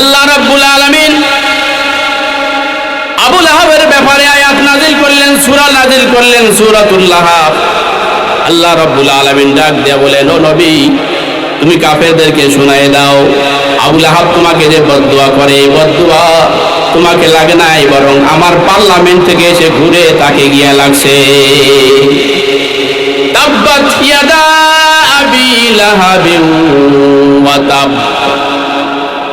আল্লাহ রাব্বুল আলামিন আবুল আহাবের ব্যাপারে আয়াত নাজিল করলেন, সূরা নাজিল করলেন, সূরাতুল লাহাব। আল্লাহ রাব্বুল আলামিন ডাক দিয়া বলেন, ও নবী, তুমি কাফেরদেরকে শোনায় দাও। আবুল আহাব তোমাকে যে বদদুয়া করে, এই বদদুয়া তোমাকে লাগে নাই, বরং আমার পার্লামেন্ট থেকে এসে ঘুরে তাকে গিয়া লাগছে। তাব্বাত ইয়াদা আবি লাহাবিন ওয়া তাব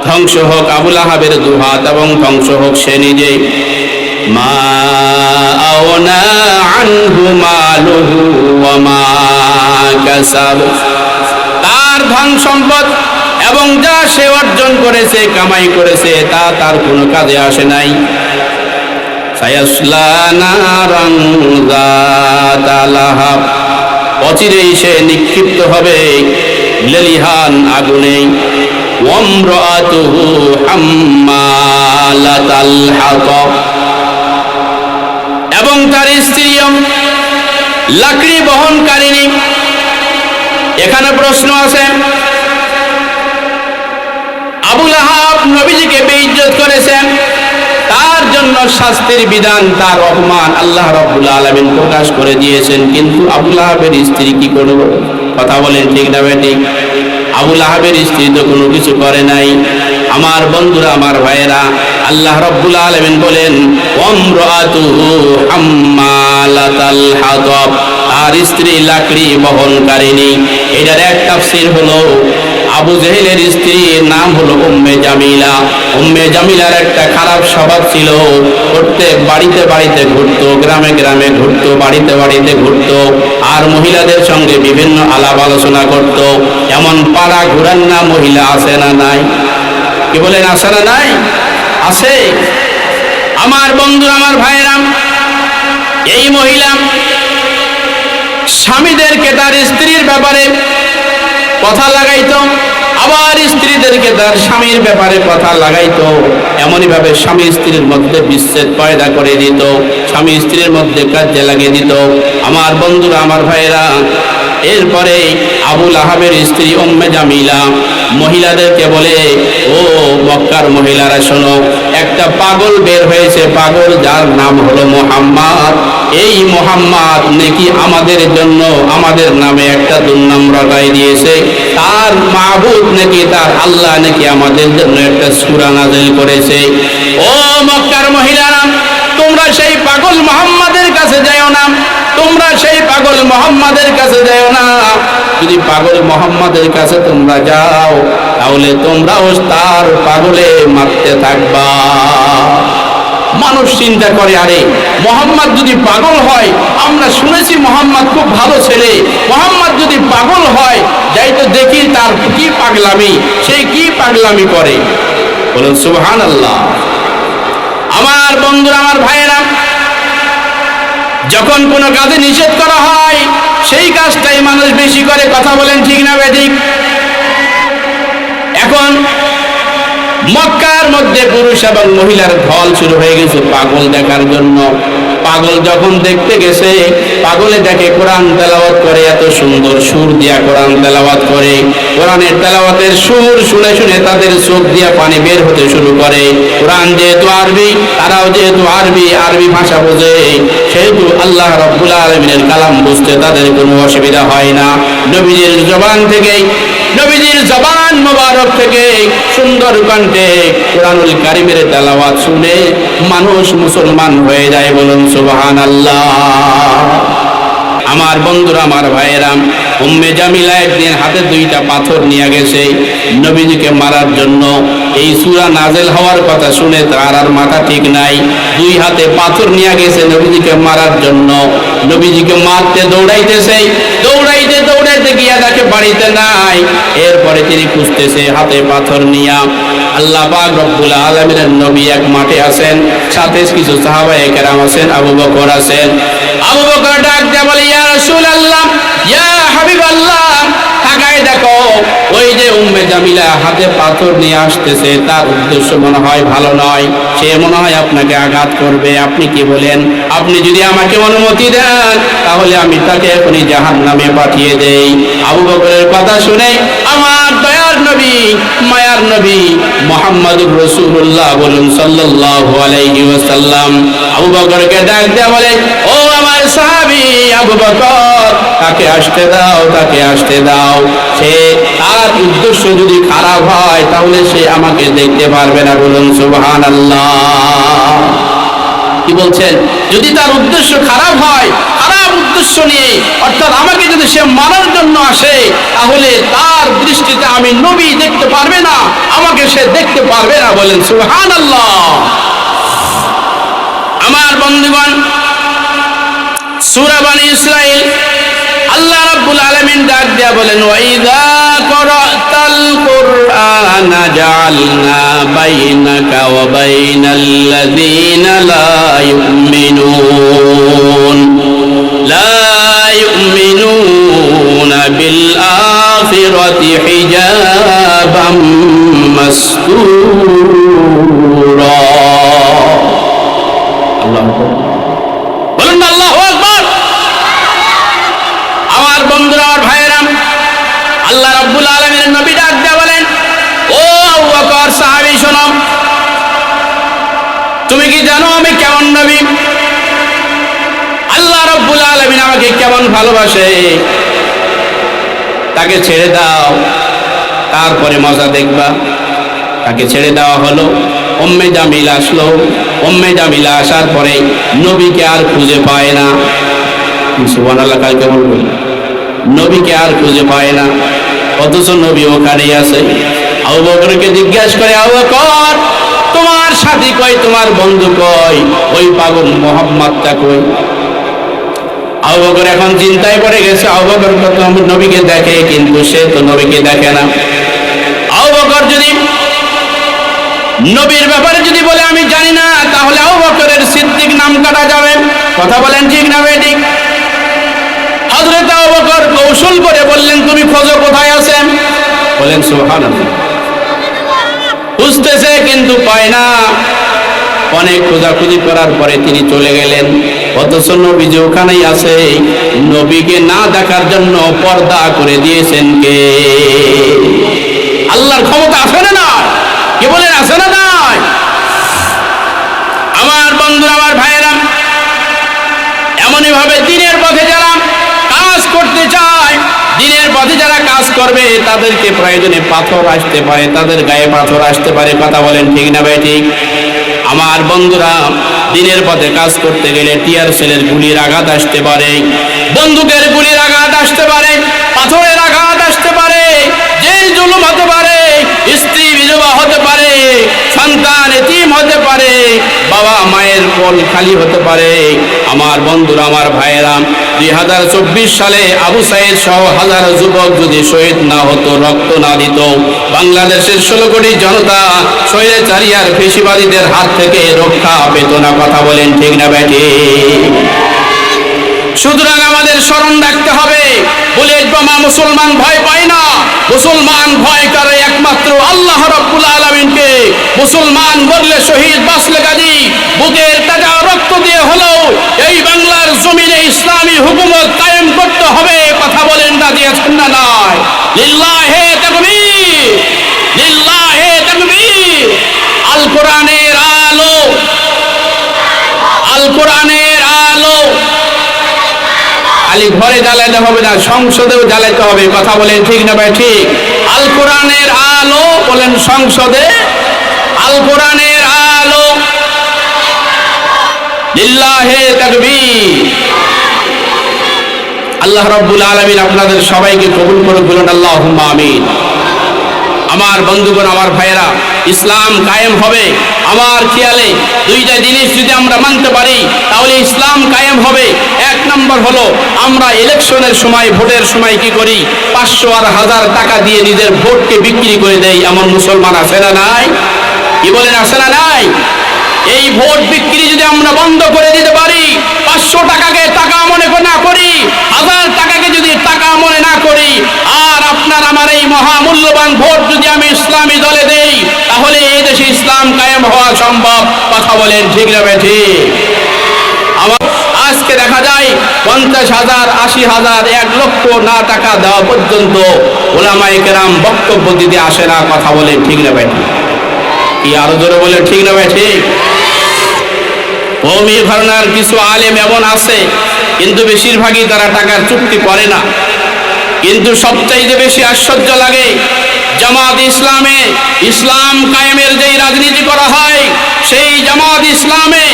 ধ্বংস হোক আবুল আহাবের দুহাত এবং ধ্বংস হোক সে নিজে মা তার ধন সম্পদ এবং যা সে অর্জন করেছে, কামাই করেছে, তা তার কোনো কাজে আসে নাই। অচিরেই সে নিক্ষিপ্ত হবে। লেলিহান আগুনে এবং তার স্ত্রীও লাকড়ি বহনকারিণী। এখানে প্রশ্ন আছে আবুল আহাব নবীজিকে বেইজ্জত করেছেন, তার জন্য শাস্তির বিধান তার অপমান আল্লাহ রব্বুল আলমিন প্রকাশ করে দিয়েছেন। কিন্তু আবুল আহাবের স্ত্রী কি করব কথা বলেন ঠিক না ঠিক। আবুল আহাবের স্ত্রী তো কোনো কিছু করে নাই। আমার বন্ধুরা, আমার ভাইয়েরা, আল্লাহ রব্বুল আলমিন বলেন তার স্ত্রী লাকড়ি বহনকারিনী। এটার এক তাফসির হলো আবু জেহেলের স্ত্রীর নাম হলো উম্মে জামিলা। উম্মে জামিলার একটা খারাপ স্বভাব ছিল, প্রত্যেক বাড়িতে বাড়িতে ঘুরত, গ্রামে গ্রামে ঘুরত, বাড়িতে বাড়িতে ঘুরত, আর মহিলাদের সঙ্গে বিভিন্ন আলাপ আলোচনা করত। এমন পাড়া ঘুরান না মহিলা আছে না নাই? কি বলেন, আছে না নাই? আছে। আমার বন্ধু আমার ভাইয়েরাম এই মহিলা স্বামীদেরকে তার স্ত্রীর ব্যাপারে কথা লাগাইতো, আবার স্ত্রীদেরকে তার স্বামীর ব্যাপারে কথা লাগাইতো, এমনই ভাবে স্বামী স্ত্রীর মধ্যে বিচ্ছেদ পয়দা করে দিত, স্বামী স্ত্রীর মধ্যে কাজে লাগিয়ে দিত। আমার বন্ধুরা, আমার ভাইয়েরা এরপরে আবুল আহাবের স্ত্রী ওম্মে জামিলা মহিলাদেরকে বলে, ও মক্কার মহিলারা, শোনো, একটা পাগল বের হয়েছে। পাগল যার নাম হলো মোহাম্মদ। এই মোহাম্মদ নাকি আমাদের জন্য আমাদের নামে একটা দুর্নাম রটাই দিয়েছে। তার মাহবুব নাকি, তার আল্লাহ নাকি আমাদের জন্য একটা সুরা নাজিল করেছে। ও মক্কার মহিলারা, তোমরা সেই পাগল মোহাম্মদের কাছে যাও না। তোমরা সেই পাগল মোহাম্মদের কাছে যাও না। যদি পাগল মোহাম্মদের কাছে তোমরা যাও, তাহলে তোমরাও তার পাগলে মারতে থাকবা। মানুষ চিন্তা করে, আরে, মোহাম্মদ যদি পাগল হয়, আমরা শুনেছি মোহাম্মদ খুব ভালো ছেলে। মোহাম্মদ যদি পাগল হয়, যাই তো দেখি তার কি পাগলামি, সে কি পাগলামি করে। বলুন সুবহান আল্লাহ আমার বন্ধুরা, আমার ভাইয়েরা, যখন কোনো কাজে নিষেধ করা হয় সেই কাজটাই মানুষ বেশি করে কথা বলেন ঠিক না বেদিক এখন মক্কার মধ্যে পুরুষ এবং মহিলার ঢল শুরু হয়ে গেছে পাগল দেখার জন্য। পাগল যখন দেখতে গেছে, পাগলে দেখে কোরআন তেলাওয়াত করে, এত সুন্দর সুর দিয়া কোরআন তেলাওয়াত করে। কোরআনের তেলাওয়াতের সুর শুনে শুনে তাদের চোখ দিয়া পানি বের হতে শুরু করে। কোরআন যেহেতু আরবি, তারাও যেহেতু আরবি আরবি ভাষা বোঝে। সেহেতু আল্লাহ রব্বুল আলমিনের কালাম বুঝতে তাদের কোনো অসুবিধা হয় না। নবীজির জবান থেকেই, নবীজির জবান মোবারক থেকে সুন্দর কণ্ঠে কোরআনুল কারিমের তেলাওয়াত শুনে মানুষ মুসলমান হয়ে যায় বলুন সুবহান আল্লাহ আমার বন্ধুরা, আমার ভাইয়েরা, উম্মে জামিলা একদিন হাতে দুইটা পাথর নিয়ে গেছে নবীজিকে মারার জন্য। এই সুরা নাজেল হওয়ার কথা শুনে তার আর মাথা ঠিক নাই। দুই হাতে পাথর নিয়ে গেছে নবীজিকে মারার জন্য। নবীজিকে মারতে দৌড়াইতেছে। দৌড়াইতে দৌড়াইতে গিয়া দেখে বাড়িতে নাই। এরপরে তিনি খুঁজতেছে হাতে পাথর নিয়া। আল্লাহ পাক রব্বুল আলমিনের নবী এক মাঠে আছেন। সাথে কিছু সাহাবা একরাম আছেন, আবু বকর আছেন। আবু বকর ডাক দিয়ে বলে, ইয়া রাসূলুল্লাহ, ইয়া হাবিবাল্লাহ যে উম্মে জামিলা হাতে পাথর নিয়ে আসতেছে, তার উদ্দেশ্য মনে হয় ভালো নয়। সে মনে হয় আপনাকে আঘাত করবে। আপনি কি বলেন? আপনি যদি আমাকে অনুমতি দেন, তাহলে আমি তাকে এখনই জাহান নামে পাঠিয়ে দেই। আবু বকরের কথা শুনে আমার দয়ার নবী, মায়ার নবী মোহাম্মদুর রসুল্লাহ বলুন সাল্লাল্লাহু আলাইহি ওয়াসাল্লাম, আবু বকরকে ডাক দেয়া বলে, ও আমার সাহাবী আবু বকর তাকে আসতে দাও, তাকে আসতে দাও। সে তার উদ্দেশ্য যদি খারাপ হয়, তাহলে সে আমাকে দেখতে পারবে না, বলুন সুবহানাল্লাহ। কি বলছেন? যদি তার উদ্দেশ্য খারাপ হয়, খারাপ উদ্দেশ্য নিয়ে, অর্থাৎ আমাকে যদি সে মারার জন্য আসে, তাহলে তার দৃষ্টিতে আমি নবী দেখতে পারবে না, আমাকে সে দেখতে পারবে না, বলেন সুহান আমার বন্ধুগণ সুরাবানি ইসরাইল আল্লাহ রাব্বুল আলামিন ডাক দিয়া বলেন ওয়াইদা করাতাল কুরআন জাআলনা বাইনাকা ওয়া বাইনাল্লাযীনা লা ইউমিনুন, লা ইউমিনুনা বিল আখিরাতি হিজাবাম মাসতুরা আল্লাহু আকবার বলুন না আল্লাহু আকবার আমার বন্ধুরা আমার ভাইয়েরাম আল্লাহ রাব্বুল আলামিনের নবী ডাক দিয়ে বলেন, ও আবু সাহাবী, শোনো। তুমি কি জানো আমি কেমন নবী? আল্লাহ রাব্বুল আলামিন আমাকে কেমন ভালোবাসে। তাকে ছেড়ে দাও, তারপরে মজা দেখবা। তাকে ছেড়ে দেওয়া হলো। উম্মে জামিল আসলো। উম্মে জামিলা আসার পরে নবীকে আর খুঁজে পায় না। সুবহানাল্লাহ কালকে বলবেন নবীকে আর খুঁজে পায় না। অথচ নবী আছে। আবু বকরকে জিজ্ঞাসা করে, আবু বকর, তোমার সাথী তোমার বন্ধু ওই পাগল কই? আবু বকর এখন চিন্তায় পড়ে গেছে। আবু বকর তো নবীকে দেখে, কিন্তু সে তো নবীকে দেখে না। আবু বকর যদি নবীর ব্যাপারে যদি বলে, আমি জানি না, তাহলে আবু বকরের সিদ্দিক নাম কাটা যাবে। কথা বলেন ঠিক না বেঠিক? হযরত আবু বকর কৌশল করে বললেন, তুমি খোঁজো কোথায়? বলেন, সুবহানাল্লাহ। খুঁজতেছে কিন্তু পায় না। অনেক খোঁজাখুঁজি করার পরে তিনি চলে গেলেন। অথচ নবী যে ওখানেই আছে। নবীকে না দেখার জন্য পর্দা করে দিয়েছেন কে? আল্লাহর ক্ষমতা আছে না না কি বলেন, আছে না নাই? আমার বন্ধুরা, আমার ভাইয়েরা এমনই ভাবে দিনের পথে যারা কাজ করতে চায়, দিনের পথে যারা করবে, তাদেরকে প্রয়োজনে পাথর আসতে পারে, তাদের গায়ে পাথর আসতে পারে, কথা বলেন ঠিক না ভাই ঠিক? আমার বন্ধুরা, দিনের পথে কাজ করতে গেলে টিয়ার সেলের গুলির আঘাত আসতে পারে, বন্দুকের গুলির আঘাত আসতে পারে, পাথরের আঘাত আসতে পারে, জেল জুলুম হতে পারে, স্ত্রী বিধবা হতে পারে, সন্তান এতিম হতে পারে, বাবা মায়ের কোল খালি হতে পারে। আমার বন্ধুরা, আমার ভাইয়েরা দুই হাজার চব্বিশ সালে আবু সাইদ সহ হাজার যুবক যদি শহীদ না হতো, রক্ত না দিত, বাংলাদেশের ষোলো কোটি জনতা শহীদের চারিয়ার ফেসিবাদীদের হাত থেকে রক্ষা পেত না, কথা বলেন ঠিক না ব্যাটি। সুতরাং স্মরণ রাখতে হবে। বুলেট বোমা মুসলমান ভয় পায় না। মুসলমান ভয় করে একমাত্র আল্লাহ রব্বুল আলমিনকে। মুসলমান বললে শহীদ বাসলে গাজী বুকের তাজা রক্ত দিয়ে হলেও এই বাংলার জমিনে ইসলামী হুকুমত কায়েম করতে হবে। কথা বলেন না দিয়েছেন না নয় লিল্লাহে তাকবীর লিল্লাহে তাকবীর। আল কোরআনের আলো, আল কোরআনের আলো খালি ঘরে জ্বালাইতে হবে না, সংসদেও জ্বালাইতে হবে কথা বলেন ঠিক না ভাই? ঠিক। আল কোরআনের আলো, বলেন সংসদে আল। কোরআনের আলো আল্লাহ রাব্বুল আলামিন আপনাদের সবাইকে কবুল করে বলুন আল্লাহুম্মা আমিন। আমার বন্ধুগণ, আমার ভাইয়েরা, ইসলাম কায়েম হবে। আমার খেয়ালে দুইটা জিনিস যদি আমরা মানতে পারি, তাহলে ইসলাম কায়েম হবে। এক নম্বর হলো, আমরা ইলেকশনের সময়, ভোটের সময় কি করি? পাঁচশো আর হাজার টাকা দিয়ে নিজের ভোটকে বিক্রি করে দেয় এমন মুসলমান আছে না নাই? কি বলেন, আছে না নাই? এই ভোট বিক্রি যদি আমরা বন্ধ করে দিতে পারি, পাঁচশো টাকাকে টাকা মনে না করি হাজার টাকাকে যদি টাকা মনে না করি আর আপনার আমার এই মহামূল্যবান ভোট যদি আমি ইসলামী দলে দেই, তাহলে এই দেশে ইসলাম কায়েম হওয়া সম্ভব। কথা বলেন ঠিক না ঠিক আজকে দেখা যায়, পঞ্চাশ হাজার, আশি হাজার, এক লক্ষ না টাকা দেওয়া পর্যন্ত ওলামায়ে কেরাম বক্তব্য দিতে আসে না, কথা বলে ঠিক না ঠিক কি আরও জোরে বলে ঠিক না ঠিক কৌমি ঘরানার কিছু আলেম এমন আছে, কিন্তু বেশিরভাগই তারা টাকার চুক্তি করে না। কিন্তু সবচাইতে বেশি আশ্চর্য লাগে, জামাত ইসলামে ইসলাম কায়েমের যেই রাজনীতি করা হয়, সেই জামাত ইসলামে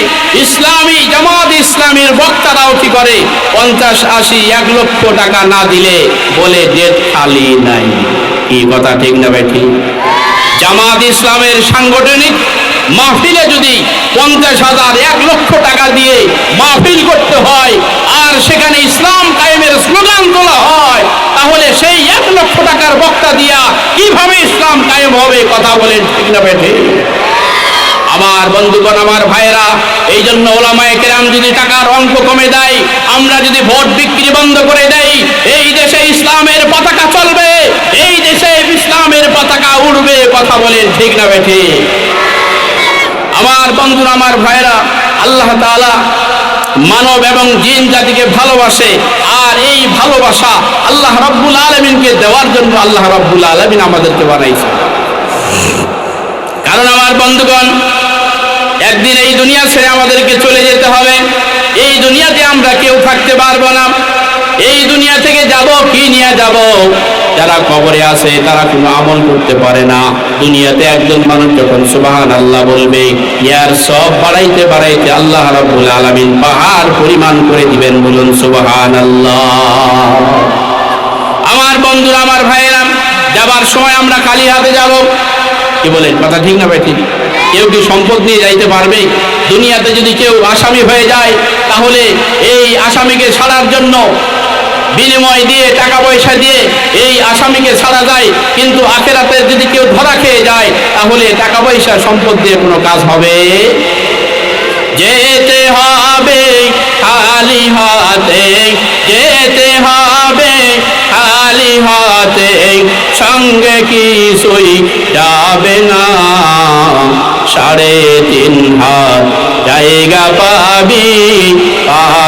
ইসলামী জামাত ইসলামের বক্তারাও কি করে? পঞ্চাশ আশি এক লক্ষ টাকা না দিলে বলে ডেট খালি নাই। কি কথা ঠিক না ভাই ঠিক জামাত ইসলামের সাংগঠনিক মাহফিলে যদি পঞ্চাশ হাজার এক লক্ষ টাকা দিয়ে মাহফিল করতে হয়, আর সেখানে ইসলাম কায়েমের স্লোগান তোলা হয় লক্ষ টাকার বক্তা দিয়া কীভাবে ইসলাম কায়েম হবে কথা বলেন, ঠিক না বেঠে? আমার বন্ধুগণ, আমার ভাইয়েরা এই জন্য ওলামায়ে কেরাম যদি টাকার অঙ্ক কমে দেয়, আমরা যদি ভোট বিক্রি বন্ধ করে দেই, এই দেশে ইসলামের পতাকা চলবে, এই দেশে ইসলামের পতাকা উড়বে, কথা বলেন, ঠিক না বেঠে? আমার বন্ধুরা, আমার ভাইয়েরা, আল্লাহ তাআলা মানব এবং জিন জাতিকে ভালোবাসে, আর এই ভালোবাসা আল্লাহ রব্বুল আলমিনকে দেওয়ার জন্য আল্লাহ রব্বুল আলমিন আমাদেরকে বানাইছে। কারণ আমার বন্ধুগণ, একদিন এই দুনিয়া ছেড়ে আমাদেরকে চলে যেতে হবে। এই দুনিয়াতে আমরা কেউ থাকতে পারব না। এই দুনিয়া থেকে যাব, কি নিয়ে যাব? যারা কবরে আছে, তারা কোনো আমল করতে পারে না। দুনিয়াতে একজন মানুষ যখন সুবাহান আল্লাহ বলবে, ইয়ার সব বাড়াইতে বাড়াইতে আল্লাহ রাব্বুল আলামিন পাহাড় পরিমাণ করে দিবেন, বলুন সুবাহান আল্লাহ আমার বন্ধুরা, আমার ভাইয়েরা, যাবার সময় আমরা খালি হাতে যাব। কি বলেন, কথা ঠিক না ভাই ঠিক কেউ কি সম্পদ নিয়ে যাইতে পারবে? দুনিয়াতে যদি কেউ আসামি হয়ে যায়, তাহলে এই আসামিকে ছাড়ার জন্য বিনিময় দিয়ে, টাকা পয়সা দিয়ে এই আসামিকে ছাড়া যায়। কিন্তু আখেরাতে যদি কেউ ধরা খেয়ে যায়, তাহলে টাকা পয়সা সম্পদ দিয়ে কোনো কাজ হবে। যেতে হবে খালি হাতে, যেতে হবে খালি হাতে। সঙ্গে কিছুই যাবে না। সাড়ে তিন হাত জায়গা পাবি।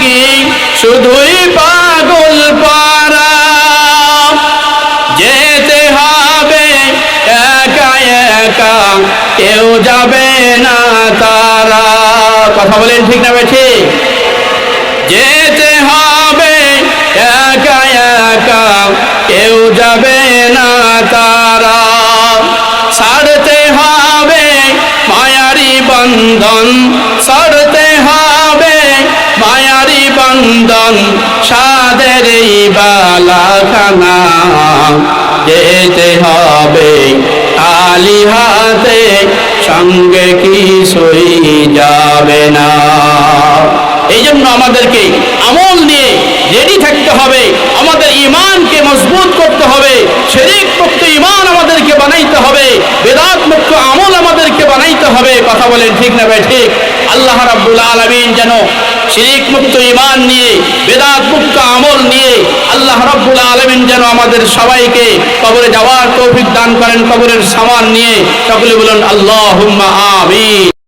লাগি শুধুই পাগল পারা যেতে হবে একা একা, কেউ যাবে না তারা। কথা বলেন ঠিক না ঠিক যেতে হবে একা একা, কেউ যাবে বালাখানা যেতে হবে। খালি হাতে সঙ্গে কিছুই যাবে না। এই জন্য আমাদেরকে আমল নিয়ে রেডি থাকতে হবে। আমাদের ইমানকে মজবুত করতে হবে। শরীর মুক্ত ইমান আমাদেরকে বানাইতে হবে। বেদাত মুক্ত আমল আমাদেরকে বানাইতে হবে। কথা বলেন ঠিক না ভাই? ঠিক। আল্লাহ রাব্বুল আলামিন যেন শিরিক মুক্ত ইমান নিয়ে বেদাত মুক্ত আমল নিয়ে আল্লাহ রাব্বুল আলামিন যেন আমাদের সবাইকে কবরে যাওয়ার তৌফিক দান করেন, কবরের সামান নিয়ে। সকলে বলুন আল্লাহ আমিন।